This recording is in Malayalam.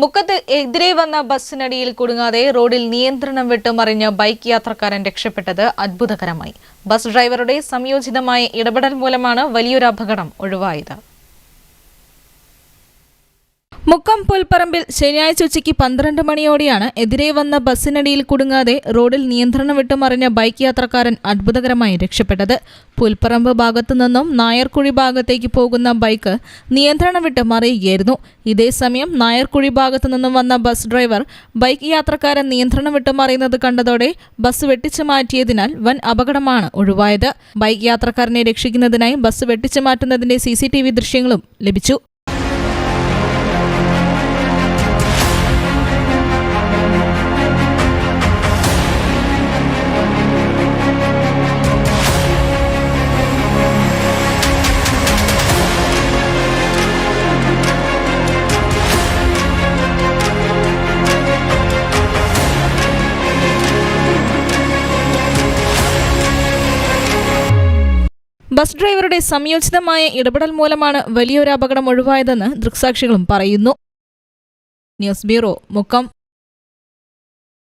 മുക്കത്ത് എതിരെ വന്ന ബസ്സിനടിയിൽ കുടുങ്ങാതെ റോഡിൽ നിയന്ത്രണം വിട്ട് മറിഞ്ഞ ബൈക്ക് യാത്രക്കാരൻ രക്ഷപ്പെട്ടത് അത്ഭുതകരമായി. ബസ് ഡ്രൈവറുടെ സംയോജിതമായ ഇടപെടൽ മൂലമാണ് വലിയൊരു അപകടം ഒഴിവായത്. മുക്കം പുൽപ്പറമ്പിൽ ശനിയാഴ്ച ഉച്ചയ്ക്ക് പന്ത്രണ്ട് മണിയോടെയാണ് എതിരെ വന്ന ബസ്സിനടിയിൽ കുടുങ്ങാതെ റോഡിൽ നിയന്ത്രണം വിട്ടുമറിഞ്ഞ ബൈക്ക് യാത്രക്കാരൻ അത്ഭുതകരമായി രക്ഷപ്പെട്ടത്. പുൽപ്പറമ്പ് ഭാഗത്തു നിന്നും നായർക്കുഴി ഭാഗത്തേക്ക് പോകുന്ന ബൈക്ക് നിയന്ത്രണം വിട്ട് മറിയുകയായിരുന്നു. ഇതേസമയം നായർക്കുഴി ഭാഗത്തു നിന്നും വന്ന ബസ് ഡ്രൈവർ ബൈക്ക് യാത്രക്കാരൻ നിയന്ത്രണം വിട്ട് മറിയുന്നത് കണ്ടതോടെ ബസ് വെട്ടിച്ചു മാറ്റിയതിനാൽ വൻ അപകടമാണ് ഒഴിവായത്. ബൈക്ക് യാത്രക്കാരനെ രക്ഷിക്കുന്നതിനായി ബസ് വെട്ടിച്ചു മാറ്റുന്നതിന്റെ സി ദൃശ്യങ്ങളും ലഭിച്ചു. ബസ് ഡ്രൈവറുടെ സംയോജിതമായ ഇടപെടൽ മൂലമാണ് വലിയൊരു അപകടം ഒഴിവായതെന്ന് ദൃക്സാക്ഷികളും പറയുന്നു. News bureau Mukkam.